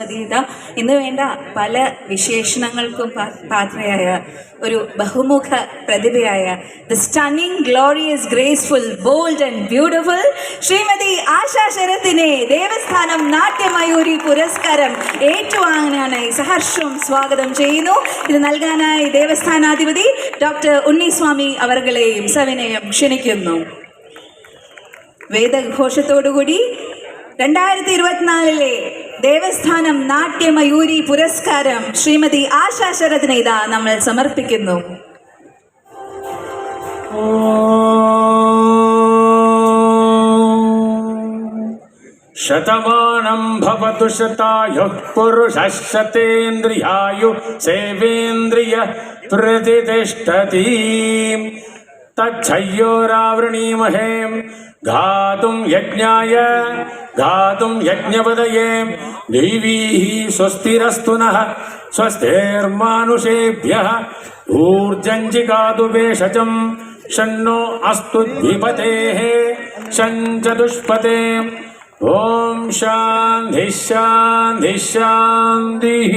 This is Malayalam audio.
അതീത ഇന്ന് വേണ്ട പല വിശേഷണങ്ങൾക്കും പാത്രയായ ഒരു ബഹുമുഖ പ്രതിഭയായ the stunning glorious graceful bold and beautiful Shrimati Asha ശരത്തിനെ ദേവസ്ഥാനം നാട്യമയൂരി പുരസ്കാരം ഏറ്റുവാങ്ങാനായി സഹർഷം സ്വാഗതം ചെയ്യുന്നു. ഇത് നൽകാനായി ദേവസ്ഥാനാധിപതി ഡോക്ടർ ഉണ്ണിസ്വാമി അവർകളെയും സവിനയം ക്ഷണിക്കുന്നു. വേദഘോഷത്തോടുകൂടി രണ്ടായിരത്തി ഇരുപത്തിനാലിലെ ദേവസ്ഥാനം നാട്യമയൂരി പുരസ്കാരം ശ്രീമതി ആശാ ശരദിന് നമ്മൾ സമർപ്പിക്കുന്നു. ശതമാനം ഭവതു ശതായു പുരുഷശതേന്ദ്രിയായു സേവേന്ദ്രിയ പ്രതിതിഷ്ഠതി തച്ഛയ്യോരാവൃണീമഹേ ഘാതും യജ്ഞായ घातुं यज्ञपदये, देवीः स्वस्तिरस्तु नः, स्वस्तेर्मानुषेभ्यः ऊर्जञ्जिगातु भेषजं षण्णो अस्तु द्विपतेः षञ्चतुष्पते ॐ शान्तिः शान्तिः।